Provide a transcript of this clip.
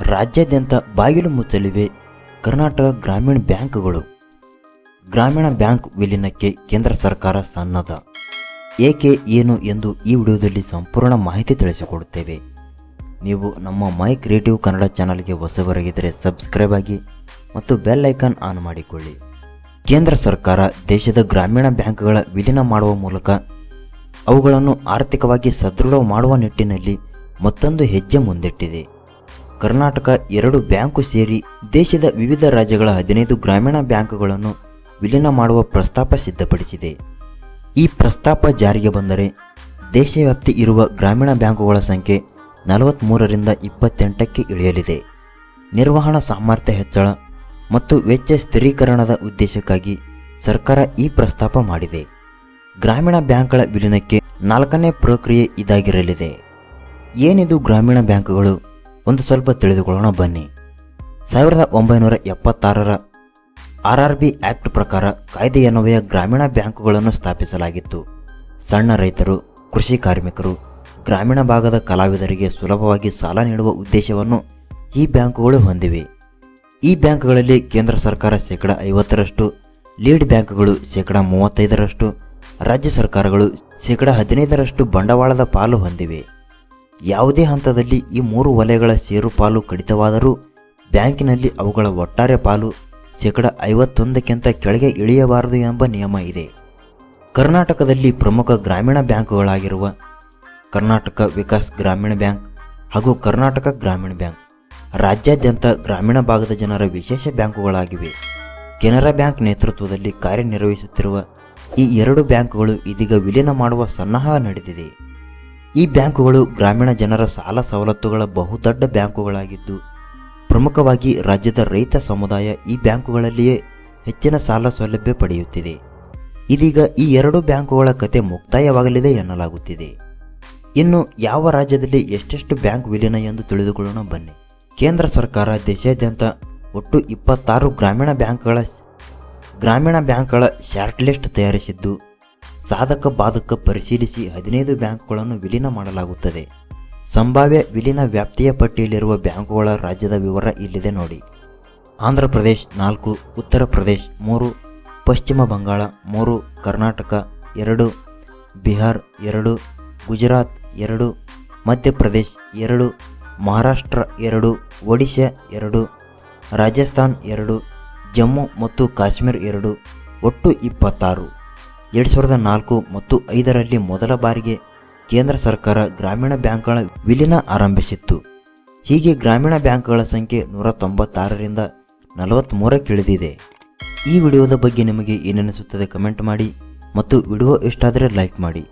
ರಾಜ್ಯಾದ್ಯಂತ ಬಾಗಿಲು ಮುಚ್ಚಲಿವೆ ಕರ್ನಾಟಕ ಗ್ರಾಮೀಣ ಬ್ಯಾಂಕ್ಗಳು. ಗ್ರಾಮೀಣ ಬ್ಯಾಂಕ್ ವಿಲೀನಕ್ಕೆ ಕೇಂದ್ರ ಸರ್ಕಾರ ಸನ್ನದ್ಧ. ಏಕೆ ಏನು ಎಂದು ಈ ವಿಡಿಯೋದಲ್ಲಿ ಸಂಪೂರ್ಣ ಮಾಹಿತಿ ತಿಳಿಸಿಕೊಡುತ್ತೇವೆ. ನೀವು ನಮ್ಮ ಮೈ ಕ್ರಿಯೇಟಿವ್ ಕನ್ನಡ ಚಾನಲ್ಗೆ ಹೊಸಬರಾಗಿದ್ದರೆ ಸಬ್ಸ್ಕ್ರೈಬ್ ಆಗಿ ಮತ್ತು ಬೆಲ್ ಐಕಾನ್ ಆನ್ ಮಾಡಿಕೊಳ್ಳಿ. ಕೇಂದ್ರ ಸರ್ಕಾರ ದೇಶದ ಗ್ರಾಮೀಣ ಬ್ಯಾಂಕ್ಗಳ ವಿಲೀನ ಮಾಡುವ ಮೂಲಕ ಅವುಗಳನ್ನು ಆರ್ಥಿಕವಾಗಿ ಸದೃಢ ಮಾಡುವ ನಿಟ್ಟಿನಲ್ಲಿ ಮತ್ತೊಂದು ಹೆಜ್ಜೆ ಮುಂದಿಟ್ಟಿದೆ. ಕರ್ನಾಟಕ ಎರಡು ಬ್ಯಾಂಕು ಸೇರಿ ದೇಶದ ವಿವಿಧ ರಾಜ್ಯಗಳ ಹದಿನೈದು ಗ್ರಾಮೀಣ ಬ್ಯಾಂಕುಗಳನ್ನು ವಿಲೀನ ಮಾಡುವ ಪ್ರಸ್ತಾಪ ಸಿದ್ಧಪಡಿಸಿದೆ. ಈ ಪ್ರಸ್ತಾಪ ಜಾರಿಗೆ ಬಂದರೆ ದೇಶವ್ಯಾಪ್ತಿ ಇರುವ ಗ್ರಾಮೀಣ ಬ್ಯಾಂಕುಗಳ ಸಂಖ್ಯೆ ನಲವತ್ತ್ಮೂರರಿಂದ ಇಪ್ಪತ್ತೆಂಟಕ್ಕೆ ಇಳಿಯಲಿದೆ. ನಿರ್ವಹಣಾ ಸಾಮರ್ಥ್ಯ ಹೆಚ್ಚಳ ಮತ್ತು ವೆಚ್ಚ ಸ್ಥಿರೀಕರಣದ ಉದ್ದೇಶಕ್ಕಾಗಿ ಸರ್ಕಾರ ಈ ಪ್ರಸ್ತಾಪ ಮಾಡಿದೆ. ಗ್ರಾಮೀಣ ಬ್ಯಾಂಕ್ಗಳ ವಿಲೀನಕ್ಕೆ ನಾಲ್ಕನೇ ಪ್ರಕ್ರಿಯೆ ಇದಾಗಿರಲಿದೆ. ಏನಿದು ಗ್ರಾಮೀಣ ಬ್ಯಾಂಕುಗಳು? ಒಂದು ಸ್ವಲ್ಪ ತಿಳಿದುಕೊಳ್ಳೋಣ, ಬನ್ನಿ. ಸಾವಿರದ ಒಂಬೈನೂರ ಎಪ್ಪತ್ತಾರರ ಆರ್ ಆರ್ ಬಿ ಆ್ಯಕ್ಟ್ ಪ್ರಕಾರ ಕಾಯ್ದೆಯನ್ವಯ ಗ್ರಾಮೀಣ ಬ್ಯಾಂಕುಗಳನ್ನು ಸ್ಥಾಪಿಸಲಾಗಿತ್ತು. ಸಣ್ಣ ರೈತರು, ಕೃಷಿ ಕಾರ್ಮಿಕರು, ಗ್ರಾಮೀಣ ಭಾಗದ ಕಲಾವಿದರಿಗೆ ಸುಲಭವಾಗಿ ಸಾಲ ನೀಡುವ ಉದ್ದೇಶವನ್ನು ಈ ಬ್ಯಾಂಕುಗಳು ಹೊಂದಿವೆ. ಈ ಬ್ಯಾಂಕ್ಗಳಲ್ಲಿ ಕೇಂದ್ರ ಸರ್ಕಾರ ಶೇಕಡ ಐವತ್ತರಷ್ಟು, ಲೀಡ್ ಬ್ಯಾಂಕ್ಗಳು ಶೇಕಡ ಮೂವತ್ತೈದರಷ್ಟು, ರಾಜ್ಯ ಸರ್ಕಾರಗಳು ಶೇಕಡ ಹದಿನೈದರಷ್ಟು ಬಂಡವಾಳದ ಪಾಲು ಹೊಂದಿವೆ. ಯಾವುದೇ ಹಂತದಲ್ಲಿ ಈ ಮೂರು ವಲಯಗಳ ಷೇರು ಪಾಲು ಕಡಿತವಾದರೂ ಬ್ಯಾಂಕಿನಲ್ಲಿ ಅವುಗಳ ಒಟ್ಟಾರೆ ಪಾಲು ಶೇಕಡ ಐವತ್ತೊಂದಕ್ಕಿಂತ ಕೆಳಗೆ ಇಳಿಯಬಾರದು ಎಂಬ ನಿಯಮ ಇದೆ. ಕರ್ನಾಟಕದಲ್ಲಿ ಪ್ರಮುಖ ಗ್ರಾಮೀಣ ಬ್ಯಾಂಕುಗಳಾಗಿರುವ ಕರ್ನಾಟಕ ವಿಕಾಸ್ ಗ್ರಾಮೀಣ ಬ್ಯಾಂಕ್ ಹಾಗೂ ಕರ್ನಾಟಕ ಗ್ರಾಮೀಣ ಬ್ಯಾಂಕ್ ರಾಜ್ಯಾದ್ಯಂತ ಗ್ರಾಮೀಣ ಭಾಗದ ಜನರ ವಿಶೇಷ ಬ್ಯಾಂಕುಗಳಾಗಿವೆ. ಕೆನರಾ ಬ್ಯಾಂಕ್ ನೇತೃತ್ವದಲ್ಲಿ ಕಾರ್ಯನಿರ್ವಹಿಸುತ್ತಿರುವ ಈ ಎರಡು ಬ್ಯಾಂಕುಗಳು ಇದೀಗ ವಿಲೀನ ಮಾಡುವ ಸನ್ನಾಹ ನಡೆದಿದೆ. ಈ ಬ್ಯಾಂಕುಗಳು ಗ್ರಾಮೀಣ ಜನರ ಸಾಲ ಸವಲತ್ತುಗಳ ಬಹುದೊಡ್ಡ ಬ್ಯಾಂಕುಗಳಾಗಿದ್ದು, ಪ್ರಮುಖವಾಗಿ ರಾಜ್ಯದ ರೈತ ಸಮುದಾಯ ಈ ಬ್ಯಾಂಕುಗಳಲ್ಲಿಯೇ ಹೆಚ್ಚಿನ ಸಾಲ ಸೌಲಭ್ಯ ಪಡೆಯುತ್ತಿದೆ. ಇದೀಗ ಈ ಎರಡು ಬ್ಯಾಂಕುಗಳ ಕತೆ ಮುಕ್ತಾಯವಾಗಲಿದೆ ಎನ್ನಲಾಗುತ್ತಿದೆ. ಇನ್ನು ಯಾವ ರಾಜ್ಯದಲ್ಲಿ ಎಷ್ಟೆಷ್ಟು ಬ್ಯಾಂಕ್ ವಿಲೀನ ಎಂದು ತಿಳಿದುಕೊಳ್ಳೋಣ ಬನ್ನಿ. ಕೇಂದ್ರ ಸರ್ಕಾರ ದೇಶಾದ್ಯಂತ ಒಟ್ಟು ಇಪ್ಪತ್ತಾರು ಗ್ರಾಮೀಣ ಬ್ಯಾಂಕ್ಗಳ ಗ್ರಾಮೀಣ ಬ್ಯಾಂಕ್ಗಳ ಶಾರ್ಟ್ ಲಿಸ್ಟ್ ತಯಾರಿಸಿದ್ದು ಸಾಧಕ ಬಾಧಕ ಪರಿಶೀಲಿಸಿ ಹದಿನೈದು ಬ್ಯಾಂಕ್ಗಳನ್ನು ವಿಲೀನ ಮಾಡಲಾಗುತ್ತದೆ. ಸಂಭಾವ್ಯ ವಿಲೀನ ವ್ಯಾಪ್ತಿಯ ಪಟ್ಟಿಯಲ್ಲಿರುವ ಬ್ಯಾಂಕುಗಳ ರಾಜ್ಯದ ವಿವರ ಇಲ್ಲಿದೆ ನೋಡಿ. ಆಂಧ್ರ ಪ್ರದೇಶ್ ನಾಲ್ಕು, ಉತ್ತರ ಪ್ರದೇಶ್ ಮೂರು, ಪಶ್ಚಿಮ ಬಂಗಾಳ ಮೂರು, ಕರ್ನಾಟಕ ಎರಡು, ಬಿಹಾರ್ ಎರಡು, ಗುಜರಾತ್ ಎರಡು ಮಧ್ಯಪ್ರದೇಶ್ ಎರಡು, ಮಹಾರಾಷ್ಟ್ರ ಎರಡು, ಒಡಿಶಾ ಎರಡು, ರಾಜಸ್ಥಾನ್ ಎರಡು, ಜಮ್ಮು ಮತ್ತು ಕಾಶ್ಮೀರ್ ಎರಡು, ಒಟ್ಟು ಇಪ್ಪತ್ತಾರು. ಎರಡು ಸಾವಿರದ ನಾಲ್ಕು ಮತ್ತು ಐದರಲ್ಲಿ ಮೊದಲ ಬಾರಿಗೆ ಕೇಂದ್ರ ಸರ್ಕಾರ ಗ್ರಾಮೀಣ ಬ್ಯಾಂಕ್ಗಳ ವಿಲೀನ ಆರಂಭಿಸಿತ್ತು. ಹೀಗೆ ಗ್ರಾಮೀಣ ಬ್ಯಾಂಕ್ಗಳ ಸಂಖ್ಯೆ ನೂರ ತೊಂಬತ್ತಾರರಿಂದ ನಲವತ್ತ್ಮೂರಕ್ಕಿಳಿದಿದೆ ಈ ವಿಡಿಯೋದ ಬಗ್ಗೆ ನಿಮಗೆ ಏನನಿಸುತ್ತದೆ ಕಮೆಂಟ್ ಮಾಡಿ ಮತ್ತು ವಿಡಿಯೋ ಇಷ್ಟಾದರೆ ಲೈಕ್ ಮಾಡಿ.